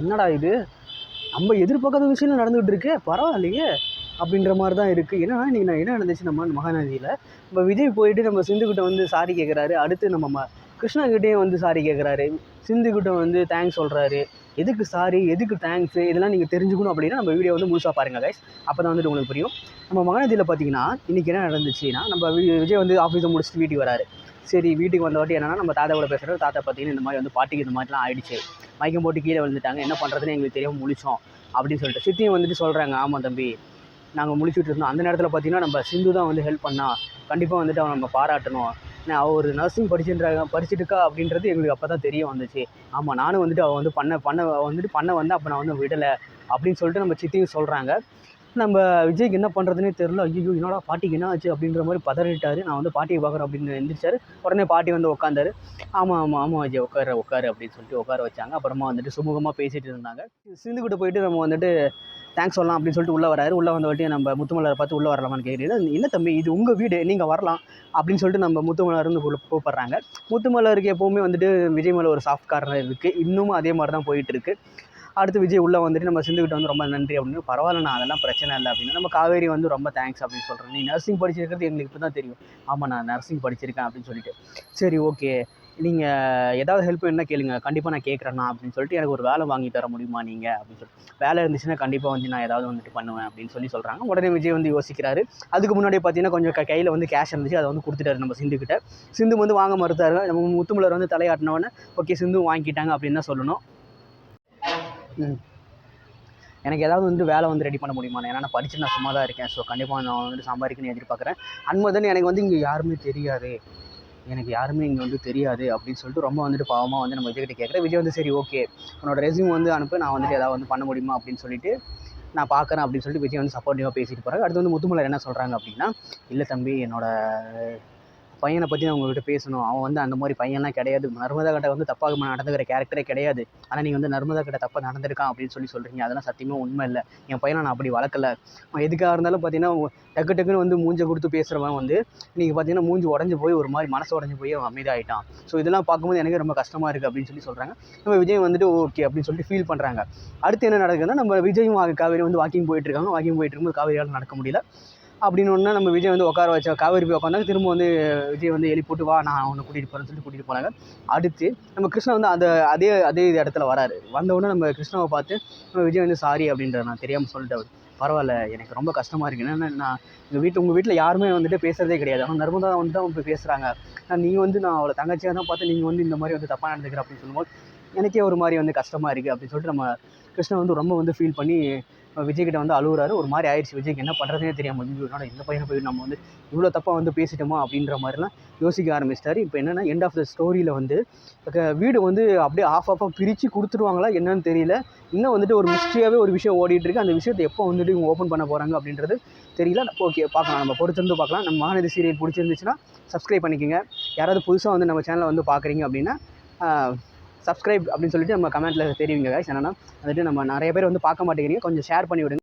என்னடா இது? நம்ம எதிர்பார்க்காத விஷயம் நடந்துகிட்டு இருக்கு. பரவாயில்லையே அப்படின்ற மாதிரி தான் இருக்குது ஏன்னா இன்றைக்கி நான் என்ன நடந்துச்சு? நம்ம மகாநதியில். நம்ம விஜய் போயிட்டு நம்ம சிந்துக்கிட்ட வந்து சாரி கேட்குறாரு அடுத்து நம்ம ம கிருஷ்ணாகிட்டேயும் வந்து சாரி கேட்குறாரு சிந்துக்கிட்ட வந்து தேங்க்ஸ் சொல்கிறாரு எதுக்கு சாரி? எதுக்கு தேங்க்ஸு இதெல்லாம் நீங்கள் தெரிஞ்சுக்கணும் அப்படின்னா நம்ம வீடியோ வந்து முழுசாக பாருங்கள் கைஸ் அப்போ தான் வந்துட்டு உங்களுக்கு புரியும். நம்ம மகாநதியில் பார்த்தீங்கன்னா இன்றைக்கி என்ன நடந்துச்சுன்னா நம்ம விஜய் வந்து ஆஃபீஸை முடிச்சுட்டு வீட்டுக்கு வராரு. சரி வீட்டுக்கு வந்த வாட்டி என்னன்னா நம்ம தாத்தா கூட பேசுகிறது தாத்தா பார்த்தீங்கன்னா இந்த மாதிரி வந்து பாட்டிக்கு இந்த மாதிரிலாம் ஆயிடுச்சு. மயக்கம் போட்டு கீழே விழுந்துட்டாங்க. என்ன பண்ணுறதுன்னு எங்களுக்கு தெரியாமல் முழிச்சோம் அப்படின்னு சொல்லிட்டு சித்தியும் வந்துட்டு சொல்கிறாங்க ஆமாம் தம்பி நாங்கள் முழிச்சுட்டு இருந்தோம். அந்த நேரத்தில் பார்த்தீங்கன்னா நம்ம சிந்து தான் வந்து ஹெல்ப் பண்ணா. கண்டிப்பாக வந்துட்டு அவன் நம்ம பாராட்டணும். ஏன்னா அவள் ஒரு நர்சிங் படிச்சுன்றாங்க படிச்சிட்டுருக்கா அப்படின்றது எங்களுக்கு அப்போ தான் தெரிய வந்துச்சு. ஆமாம் நானும் வந்துட்டு அவள் வந்து பண்ண பண்ண வந்துட்டு பண்ண வந்து அப்போ நான் வந்து விடலை அப்படின்னு சொல்லிட்டு நம்ம சித்தியும் சொல்கிறாங்க நம்ம விஜய்க்கு என்ன பண்ணுறதுனே தெரில ஐயோ என்னடா பாட்டிக்கு என்ன ஆச்சு அப்படின்ற மாதிரி பதறிட்டார். நான் வந்து பாட்டியை பார்க்குறேன் அப்படின்னு எந்திரிச்சாரு. உடனே பாட்டி வந்து உட்காந்தாரு ஆமாம் ஆமாம் ஆமாம் விஜய் உட்காரு உட்காரு அப்படின்னு சொல்லிட்டு உட்கார வச்சாங்க. அப்புறமா வந்துட்டு சுமூகமாக பேசிகிட்டு இருந்தாங்க. சிந்துக்கிட்ட போயிட்டு நம்ம வந்துட்டு தேங்க்ஸ் சொல்லலாம் அப்படின்னு சொல்லிட்டு உள்ளே வராரு. உள்ளே வந்த வாட்டி நம்ம முத்துமலரை பார்த்து உள்ளே வரலாமான்னு கேட்குறீங்க என்ன தம்பி இது உங்கள் வீடு நீங்கள் வரலாம் அப்படின்னு சொல்லிட்டு நம்ம முத்துமலர் வந்து கூப்பிட்றாங்க. முத்துமலருக்கு எப்போவுமே வந்துட்டு விஜய் மேலே ஒரு சாஃப்ட் காரணம் இருக்குது இன்னமும் அதே மாதிரி தான் போயிட்டுருக்கு அடுத்து விஜய் உள்ளே வந்துட்டு நம்ம சிந்துக்கிட்ட வந்து ரொம்ப நன்றி அப்படின்னு பரவாயில்லண்ணா அதெல்லாம் பிரச்சனை இல்லை அப்படின்னு. நம்ம காவேரி வந்து ரொம்ப தேங்க்ஸ் அப்படின்னு சொல்கிறேன் நீ நர்சிங் படிச்சிருக்கிறது எங்களுக்கு இப்போ தான் தெரியும். ஆமாம் நான் நர்சிங் படிச்சிருக்கேன் அப்படின்னு சொல்லிட்டு. சரி ஓகே நீங்கள் ஏதாவது ஹெல்ப் வேணும்னா கேளுங்க. கண்டிப்பாக நான் கேட்குறேண்ணா அப்படின்னு சொல்லிட்டு எனக்கு ஒரு வேலை வாங்கி தர முடியுமா நீங்கள் அப்படின்னு சொல்லிட்டு. வேலை இருந்துச்சுன்னா கண்டிப்பாக வந்து நான் ஏதாவது வந்துட்டு பண்ணுவேன் அப்படின்னு சொல்லி சொல்கிறாங்க உடனே விஜய் வந்து யோசிக்கிறாரு. அதுக்கு முன்னாடி பார்த்தீங்கன்னா கொஞ்சம் கையில் வந்து கேஷ் இருந்துச்சு. அதை வந்து கொடுத்துட்டாரு நம்ம சிந்துக்கிட்ட சிந்து வந்து வாங்க மறுத்தாரு. நம்ம முத்துமலர் வந்து தலையாட்டினோடனே ஓகே சிந்து வாங்கிட்டாங்க அப்படின்னு தான் சொல்லணும். எனக்கு ஏதாவது வந்து வேலை வந்து ரெடி பண்ண முடியுமா? ஏன்னா நான் படிச்சு நான் சும்மா தான் இருக்கேன். ஸோ கண்டிப்பாக நான் வந்து சம்பாதிக்கணும்னு எதிர்பார்க்குறேன். அன்மதன் எனக்கு வந்து இங்கே யாருமே தெரியாது. எனக்கு யாருமே இங்கே வந்து தெரியாது அப்படின்னு சொல்லிட்டு ரொம்ப வந்துட்டு பாவமாக வந்து நம்ம விஜய்கிட்ட கேட்குறேன். விஜய் வந்து சரி ஓகே உன்னோட ரெஸ்யூம் வந்து அனுப்பு. நான் வந்துட்டு ஏதாவது வந்து பண்ண முடியுமா? அப்படின்னு சொல்லிட்டு நான் பார்க்குறேன். அப்படின்னு சொல்லிட்டு விஜய் வந்து சப்போர்ட்டிவாக பேசிட்டு போகிறாங்க அடுத்து வந்து முத்துமலர் என்ன சொல்கிறாங்க அப்படின்னா இல்லை தம்பி என்னோட பையனை பற்றி நான் உங்கள்கிட்ட பேசணும். அவன் வந்து அந்த மாதிரி பையன்லாம் கிடையாது. நர்மதா கிட்ட வந்து தப்பாக நடந்துக்கிற கேரக்டரே கிடையாது. ஆனால் நீங்கள் வந்து நர்மதா கிட்ட தப்பாக நடந்திருக்கான் அப்படின்னு சொல்லி சொல்கிறீங்க அதெல்லாம் சத்தியமாக உண்மை இல்லை. என் பையனை நான் அப்படி வளர்க்கல. அவன் எதுக்காக இருந்தாலும் பார்த்தீங்கன்னா டக்கு டக்குன்னு வந்து மூஞ்சை கொடுத்து பேசுகிறவன் வந்து நீங்கள் பார்த்தீங்கன்னா மூஞ்சி உடஞ்சி போய் ஒரு மாதிரி மனசு உடஞ்சி போய் அவன் அமைதியாயிட்டான். ஸோ இதெல்லாம் பார்க்கும்போது எனக்கு ரொம்ப கஷ்டமாக இருக்குது அப்படின்னு சொல்லி சொல்கிறாங்க நம்ம விஜய் வந்துட்டு ஓகே அப்படின்னு சொல்லிட்டு ஃபீல் பண்ணுறாங்க அடுத்து என்ன நடக்குதுன்னா நம்ம விஜயும் காவேரி வந்து வாக்கிங் போயிட்டுருக்காங்க வாக்கிங் போயிட்டு இருக்கும்போது காவேரியால் நடக்க முடியல. அப்படின்னு ஒன்று நம்ம விஜய் வந்து உட்கார வச்சா காவேரி போய் உட்காந்தாங்க. திரும்ப வந்து விஜய் வந்து எழுப்பி போட்டு வா நான் அவனை கூட்டிகிட்டு போகிறேன்னு சொல்லிட்டு கூட்டிகிட்டு போனாங்க. அடுத்து நம்ம கிருஷ்ணா வந்து அந்த அதே அதே இடத்துல வராரு. வந்தவுடனே நம்ம கிருஷ்ணாவை பார்த்து நம்ம விஜய் வந்து சாரி அப்படின்ற நான் தெரியாமல் சொல்லிட்டு பரவாயில்ல எனக்கு ரொம்ப கஷ்டமாக இருக்குது ஏன்னா நான் எங்கள் வீட்டு உங்கள் வீட்டில் யாருமே வந்துட்டு பேசுகிறதே கிடையாது. அவன் நர்மதா வந்து தான் இப்போ பேசுகிறாங்க நான் நீங்கள் வந்து நான் அவளை தங்கச்சியாக தான் பார்த்து நீங்கள் வந்து இந்த மாதிரி வந்து தப்பாக நடந்துக்கிற அப்படின்னு சொல்லும்போது எனக்கே ஒரு மாதிரி வந்து கஷ்டமாக இருக்குது அப்படின்னு சொல்லிட்டு நம்ம கிருஷ்ணன் வந்து ரொம்ப வந்து ஃபீல் பண்ணி விஜய்கிட்ட வந்து அழுகுறாரு ஒரு மாதிரி ஆயிடுச்சு. விஜய்க்கு என்ன பண்ணுறதுனே தெரியாமல் ஐயோ, இந்த பையனை போய் நம்ம வந்து இவ்வளோ தப்பாக வந்து பேசிட்டோமா அப்படின்ற மாதிரிலாம் யோசிக்க ஆரம்பிச்சிட்டாரு. இப்போ என்னென்னா எண்ட் ஆஃப் த ஸ்டோரியில் வந்து வீடு வந்து அப்படியே ஆஃப் ஆஃபாக பிரித்து கொடுத்துருவாங்களா என்னன்னு தெரியல. இன்னும் வந்துட்டு ஒரு மிஸ்ட்ரியாகவே ஒரு விஷயம் ஓடிட்டுருக்கு அந்த விஷயத்தை எப்போ வந்துட்டு இவங்க ஓப்பன் பண்ண போகிறாங்க அப்படின்றது தெரியல. ஓகே பார்க்கலாம். நம்ம பொறுத்திருந்து பார்க்கலாம். நம்ம மகாநதி சீரியல் பிடிச்சிருந்துச்சுன்னா சப்ஸ்கிரைப் பண்ணிக்கோங்க. யாராவது புதுசாக வந்து நம்ம சேனலை வந்து பார்க்குறீங்க அப்படின்னா சப்ஸ்கிரைப் அப்படின்னு சொல்லிட்டு நம்ம கமெண்ட்டில் தெரிவிங்க guys. என்னன்னா வந்துட்டு நம்ம நிறைய பேர் வந்து பார்க்க மாட்டேங்கிறீங்க. கொஞ்சம் ஷேர் பண்ணி விடுங்க